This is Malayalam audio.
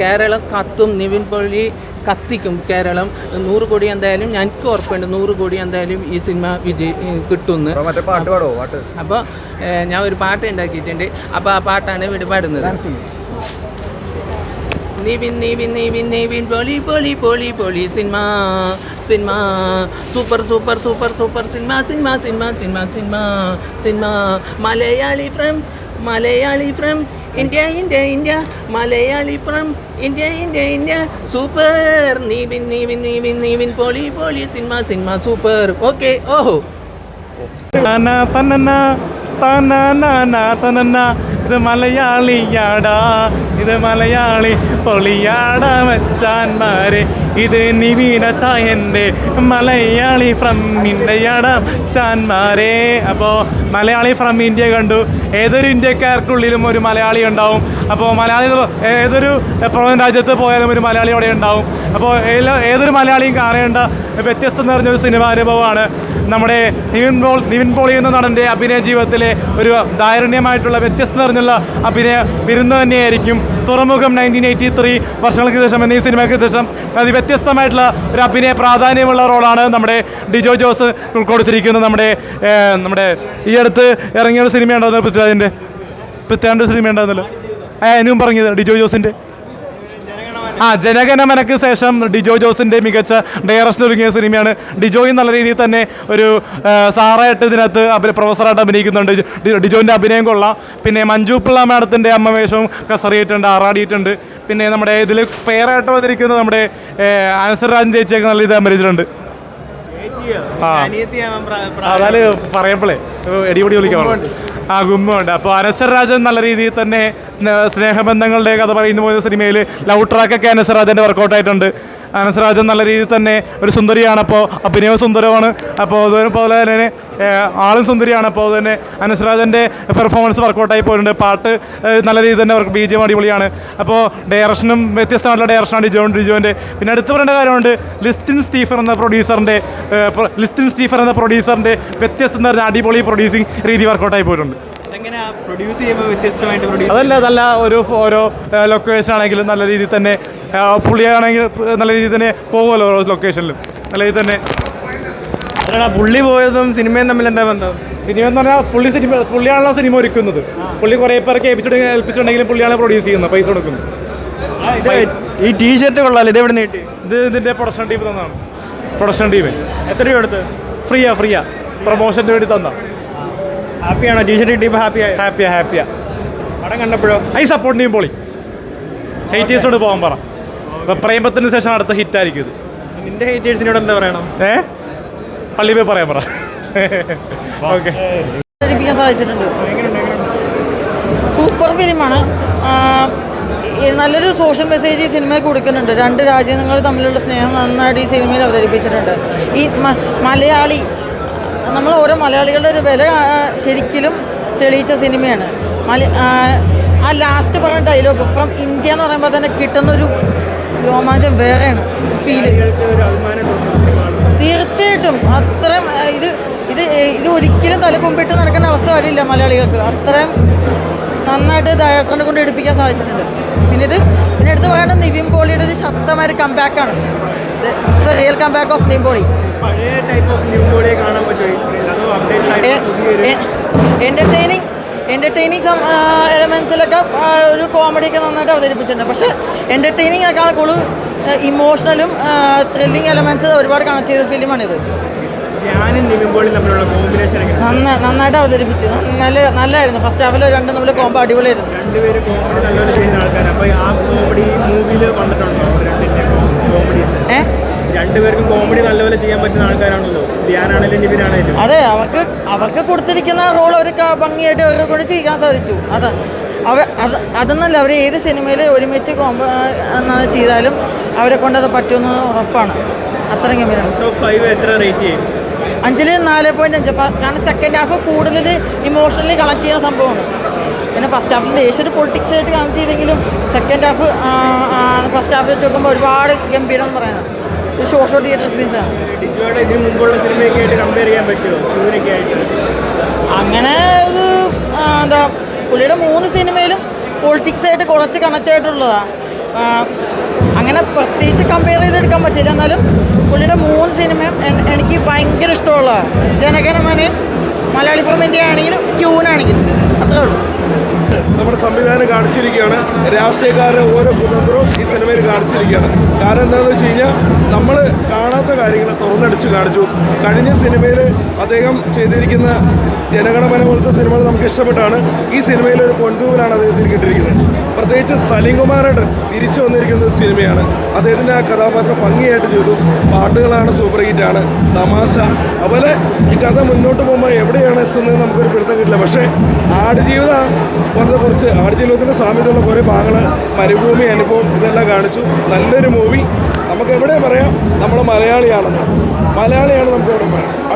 കേരളം കത്തും നിവിൻ പോളി കത്തിക്കും കേരളം. നൂറ് കോടി എന്തായാലും ഞങ്ങൾക്ക് ഉറപ്പുണ്ട്. നൂറ് കോടി എന്തായാലും ഈ സിനിമ വിജയ് കിട്ടുമെന്ന് അപ്പോൾ ഞാൻ ഒരു പാട്ട് ഉണ്ടാക്കിയിട്ടുണ്ട്. അപ്പോൾ ആ പാട്ടാണ് ഇവിടെ പാടുന്നത്. നിവിൻ നിവിൻ നിവിൻ നിവിൻ പൊളി പൊളി പൊളി പൊളി cinema cinema. Super super super super cinema cinema cinema cinema cinema. Cinema. Malayali from Malayali from India India India. Malayali from India India India. Super. Nivin Nivin Nivin Nivin. Pauly Pauly. Cinema cinema. Super. Okay. ഓഹോ. തന്ന തനന ഇത് മലയാളിയാടാ ഇത് മലയാളി പൊളിയാട മച്ചാന്മാരെ. ഇത് നിവീന ചായന്റെ മലയാളി ഫ്രം ഇന്ത്യയാട ചാന്മാരെ അപ്പോൾ മലയാളി ഫ്രം ഇന്ത്യ കണ്ടു. ഏതൊരു ഇന്ത്യക്കാർക്കുള്ളിലും ഒരു മലയാളി ഉണ്ടാവും. അപ്പോൾ മലയാളി ഏതൊരു പുറം രാജ്യത്ത് പോയാലും ഒരു മലയാളി അവിടെ ഉണ്ടാവും. അപ്പോൾ ഏതൊരു മലയാളിയും കാണേണ്ട വ്യത്യസ്തം നിറഞ്ഞൊരു സിനിമാ അനുഭവമാണ് നമ്മുടെ നിവിൻ പോൾ നിവിൻ പോളി എന്ന നടന്റെ അഭിനയ ജീവിതത്തിലെ ഒരു ദാരുണ്യമായിട്ടുള്ള വ്യത്യസ്തം നിറഞ്ഞുള്ള അഭിനയ വിരുന്ന് തന്നെയായിരിക്കും. തുറമുഖം നയന്റീൻ എയ്റ്റി ത്രീ വർഷങ്ങൾക്ക് ശേഷം എന്നീ സിനിമയ്ക്ക് ശേഷം അത് വ്യത്യസ്തമായിട്ടുള്ള ഒരു അഭിനയ പ്രാധാന്യമുള്ള റോളാണ് നമ്മുടെ ഡിജോ ജോസ് കൊടുത്തിരിക്കുന്നത് നമ്മുടെ നമ്മുടെ ഈ അടുത്ത് ഇറങ്ങിയ ഒരു സിനിമ ഉണ്ടാകുന്നത് പൃഥ്വിരാജിന്റെ. പൃഥ്വിരാജിന്റെ സിനിമ ഉണ്ടായിരുന്നല്ലോ അതിനും പറഞ്ഞത് ഡിജോ ജോസിന്റെ? ആ ജനഗണമനക്ക് ശേഷം ഡിജോ ജോസിന്റെ മികച്ച ഡയറക്ഷൻ ഒരുങ്ങിയ സിനിമയാണ്. ഡിജോയും നല്ല രീതിയിൽ തന്നെ ഒരു സാറായിട്ട് ഇതിനകത്ത് അഭി പ്രൊഫസറായിട്ട് അഭിനയിക്കുന്നുണ്ട്. ഡിജോന്റെ ഡിജോന്റെ അഭിനയം കൊള്ളാം. പിന്നെ മഞ്ജു പിള്ള മാഡത്തിന്റെ അമ്മ വേഷവും കസറിയിട്ടുണ്ട് ആറാടിയിട്ടുണ്ട്. പിന്നെ നമ്മുടെ ഇതിൽ പേരായിട്ട് വന്നിരിക്കുന്നത് നമ്മുടെ ആൻസർ രാജൻ ചേച്ചിയൊക്കെ നല്ല രീതിയിൽ അഭിനയിച്ചിട്ടുണ്ട്. അതായത് പറയപ്പോളേ എടിപൊടി വിളിക്കാൻ ആ ഗുമ്മുണ്ട് അപ്പോൾ അനസർ രാജൻ നല്ല രീതിയിൽ തന്നെ സ്നേഹബന്ധങ്ങളുടെ കഥ പറയുന്ന പോലെ സിനിമയിൽ ലവ് ട്രാക്കൊക്കെ അനസർ രാജന്റെ വർക്കൗട്ട് ആയിട്ടുണ്ട്. അനസർ രാജൻ നല്ല രീതിയിൽ തന്നെ ഒരു സുന്ദരിയാണ്. അപ്പോൾ അഭിനയവും സുന്ദരമാണ് അപ്പോൾ അതുപോലെ തന്നെ ആളും സുന്ദരിയാണ്. അപ്പോൾ അതുതന്നെ അനസർ രാജന്റെ പെർഫോമൻസ് വർക്കൗട്ടായി പോയിട്ടുണ്ട്. പാട്ട് നല്ല രീതിയിൽ തന്നെ അവർക്ക് ബി ജെ അടിപൊളിയാണ്. അപ്പോൾ ഡയറക്ഷനും വ്യത്യസ്തമായിട്ടുള്ള ഡയറക്ഷനാണ് ഡിജോൺ ഡിജോന്റെ. പിന്നെ അടുത്ത് പറയേണ്ട കാര്യമുണ്ട്. ലിസ്റ്റിൻ സ്റ്റീഫർ എന്ന പ്രൊഡ്യൂസറിന്റെ ലിസ്റ്റിൻ സ്റ്റീഫർ എന്ന പ്രൊഡ്യൂസറിന്റെ വ്യത്യസ്തം നിറഞ്ഞ അടിപൊളി പ്രൊഡ്യൂസിങ് രീതി വർക്കൗട്ടായി പോയിട്ടുണ്ട്. പ്രൊഡ്യൂസ് ചെയ്യുമ്പോൾ വ്യത്യസ്തമായിട്ട് പ്രൊഡ്യൂസ് അതല്ല അതല്ല ഒരു ഓരോ ലൊക്കേഷൻ ആണെങ്കിലും നല്ല രീതിയിൽ തന്നെ പുള്ളിയാണെങ്കിൽ നല്ല രീതിയിൽ തന്നെ പോകുമല്ലോ ഓരോ ലൊക്കേഷനിലും നല്ല രീതിയിൽ തന്നെ അല്ലടാ പുള്ളി പോയതും സിനിമയും തമ്മിൽ എന്താ ബന്ധം? സിനിമ എന്ന് പറഞ്ഞാൽ പുള്ളി സിനിമ പുള്ളിയാണല്ലോ സിനിമ ഒരുക്കുന്നത്. പുള്ളി കുറേ പേർക്ക് ഏൽപ്പിച്ചിട്ടുണ്ടെങ്കിൽ ഏൽപ്പിച്ചിട്ടുണ്ടെങ്കിലും പുള്ളിയാണ് പ്രൊഡ്യൂസ് ചെയ്യുന്നത് പൈസ കൊടുക്കുന്നത്. ഈ ടീ ഷർട്ട് കൊള്ളാലോ ഇത് എവിടെ നിന്ന് കിട്ടി? ഇത് ഇതിന്റെ പ്രൊഡക്ഷൻ ടീം തന്നാണ്. പ്രൊഡക്ഷൻ ടീം എത്ര രൂപ എടുത്ത്? ഫ്രീയാ ഫ്രീയാ. പ്രൊമോഷന് വേണ്ടി തന്ന. ഹാപ്പിയാണോ? ടീഷർട്ട് കിട്ടിയപ്പോൾ ഹാപ്പി ആയി ഹാപ്പിയാ? ഹാപ്പിയാ പടം കണ്ടപ്പോഴോ? ഐ സപ്പോർട്ട് ചെയ്യും പൊളി. ഹെയ്റ്റേഴ്സോട് പോകാൻ പറ. പ്രേമത്തിന് ശേഷം അടുത്ത ഹിറ്റ് ആയിരിക്കും ഇത്. നിന്റെ ഹേറ്റേഴ്സിനോട് എന്താ പറയണം? ഏ? പള്ളി പോയി പറയാൻ പറ. ഓക്കെ സാധിച്ചിട്ടുണ്ട്. സൂപ്പർ ഫിലിമാണ്. നല്ലൊരു സോഷ്യൽ മെസ്സേജ് ഈ സിനിമയിൽ കൊടുക്കുന്നുണ്ട്. രണ്ട് രാജ്യങ്ങൾ തമ്മിലുള്ള സ്നേഹം നന്നായിട്ട് ഈ സിനിമയിൽ അവതരിപ്പിച്ചിട്ടുണ്ട്. ഈ മലയാളി നമ്മൾ ഓരോ മലയാളികളുടെ ഒരു വില ശരിക്കും തെളിയിച്ച സിനിമയാണ്. ആ, ലാസ്റ്റ് പറഞ്ഞ ഡയലോഗ് ഫ്രം ഇന്ത്യ എന്ന് പറയുമ്പോൾ തന്നെ കിട്ടുന്നൊരു രോമാഞ്ചം വേറെയാണ് ഫീൽ തീർച്ചയായിട്ടും. അത്രയും ഇത് ഇത് ഇത് ഒരിക്കലും തലകുമ്പിട്ട് നടക്കുന്ന അവസ്ഥ വരില്ല മലയാളികൾക്ക്. അത്രയും നന്നായിട്ട് ഡയറക്ടറിനെ കൊണ്ട് എടുപ്പിക്കാൻ സാധിച്ചിട്ടുണ്ട്. പിന്നെ ഇത് പിന്നെ എടുത്ത് പറയേണ്ട നിവിൻ പോളിയുടെ ഒരു ശക്തമായ ഒരു കംബാക്കാണ് real comeback of Nivin Pauly. പഴയ ടൈപ്പ് എന്റർടൈനിങ് എലമെൻസിലൊക്കെ ഒരു കോമഡിയൊക്കെ നന്നായിട്ട് അവതരിപ്പിച്ചിട്ടുണ്ട്. പക്ഷേ എന്റർടൈനിങ് എന്റർടൈനിങ്ങിനേക്കാൾ കൂടുതൽ ഇമോഷണലും ത്രില്ലിങ് എലമെൻസ് ഒരുപാട് കണക്ട് ചെയ്ത ഫിലിമാണിത് നന്ന നന്നായിട്ട് അവതരിപ്പിച്ചു. നല്ല നല്ലായിരുന്നു. ഫസ്റ്റ് ഹാഫിൽ രണ്ടും നമ്മൾ കോമ്പോ അടിപൊളിയായിരുന്നു. രണ്ടുപേരും കോമഡി നല്ലൊരു ചെയ്യുന്ന ആൾക്കാരാണ്. അപ്പോൾ ആ കോമഡി മൂവിയിൽ വന്നിട്ടുണ്ടോ? കോമഡി രണ്ടുപേർക്കും കോമഡി നല്ലപോലെ ചെയ്യാൻ പറ്റുന്ന ആൾക്കാരാണല്ലോ. ധ്യാനാണെങ്കിലും ഇവരാണെങ്കിലും അതെ അവർക്ക് അവർക്ക് കൊടുത്തിരിക്കുന്ന റോൾ അവർക്ക് ഭംഗിയായിട്ട് അവരെ കൊണ്ട് ചെയ്യാൻ സാധിച്ചു. അത് അവർ അത് അതെന്നല്ല അവർ ഏത് സിനിമയിൽ ഒരുമിച്ച് കോമ്പോ ചെയ്താലും അവരെ കൊണ്ട് അത് പറ്റുമെന്ന് ഉറപ്പാണ്. അത്രയും ഗംഭീരമാണ് അഞ്ചിൽ നാല് പോയിന്റ് അഞ്ച്. കാരണം സെക്കൻഡ് ഹാഫ് കൂടുതൽ ഇമോഷണലി കണക്ട് ചെയ്യുന്ന സംഭവമാണ്. പിന്നെ ഫസ്റ്റ് ഹാഫിൽ ലേശം ഒരു പൊളിറ്റിക്സ് ആയിട്ട് കണക്ട് ചെയ്തെങ്കിലും സെക്കൻഡ് ഹാഫ് ഫസ്റ്റ് ഹാഫ് വെച്ച് നോക്കുമ്പോൾ ഒരുപാട് ഗംഭീരം എന്ന് പറയുന്നത്. ഷോർട്ട് ഷോർട്ട് തിയേറ്റർ എക്സ്പീരിയൻസ് ആണ് ഡിജോയുടെ ഇതിന് മുമ്പുള്ള സിനിമയൊക്കെ ആയിട്ട് കമ്പയർ ചെയ്യാൻ പറ്റുമോ? ക്യൂനൊക്കെ ആയിട്ട്? അങ്ങനെ ഒരു എന്താ പുള്ളിയുടെ മൂന്ന് സിനിമയിലും പൊളിറ്റിക്സ് ആയിട്ട് കുറച്ച് കണക്റ്റ് ആയിട്ടുള്ളതാണ് അങ്ങനെ പ്രത്യേകിച്ച് കമ്പയർ ചെയ്തെടുക്കാൻ പറ്റില്ല എന്നാലും പുള്ളിയുടെ മൂന്ന് സിനിമയും എനിക്ക് ഭയങ്കര ഇഷ്ടമുള്ളതാണ് ജനഗണമനയും മലയാളി ഫ്രം ഇന്ത്യ ആണെങ്കിലും ക്യൂനാണെങ്കിലും അത്രേ ഉള്ളൂ. നമ്മുടെ സംവിധാനം കാണിച്ചിരിക്കുകയാണ്. രാഷ്ട്രീയക്കാരുടെ ഓരോ കുതന്ത്രവും ഈ സിനിമയിൽ കാണിച്ചിരിക്കുകയാണ്. കാരണം എന്താണെന്ന് വെച്ച് കഴിഞ്ഞാൽ നമ്മൾ കാണാത്ത കാര്യങ്ങൾ തുറന്നടിച്ച് കാണിച്ചു. കഴിഞ്ഞ സിനിമയിൽ അദ്ദേഹം ചെയ്തിരിക്കുന്ന ജനഗണമന പോലത്തെ സിനിമകൾ നമുക്ക് ഇഷ്ടപ്പെട്ടാണ്. ഈ സിനിമയിൽ ഒരു പൊൻതൂവിലാണ് അദ്ദേഹത്തിന് കിട്ടിയിരിക്കുന്നത്. പ്രത്യേകിച്ച് സലീംകുമാരേട്ടൻ തിരിച്ചു വന്നിരിക്കുന്ന ഒരു സിനിമയാണ്. അദ്ദേഹത്തിന്റെ ആ കഥാപാത്രം ഭംഗിയായിട്ട് ചെയ്തു. പാട്ടുകളാണ് സൂപ്പർ ഹിറ്റാണ് തമാശ. അതുപോലെ ഈ കഥ മുന്നോട്ട് പോകുമ്പോൾ എവിടെയാണ് എത്തുന്നത് നമുക്കൊരു പിടുത്തം കിട്ടില്ല. പക്ഷേ ആടുജീവിതം പോലത്തെ കുറച്ച് ആടുജീവിതത്തിന്റെ സാമ്യതയുള്ള കുറേ ഭാഗങ്ങൾ മരുഭൂമി അനുഭവം ഇതെല്ലാം കാണിച്ചു. നല്ലൊരു മൂവി നമുക്ക് എവിടെ പറയാം നമ്മൾ മലയാളിയാണെന്ന്. മലയാളിയാണ് നമുക്ക് എവിടെ പറയാം.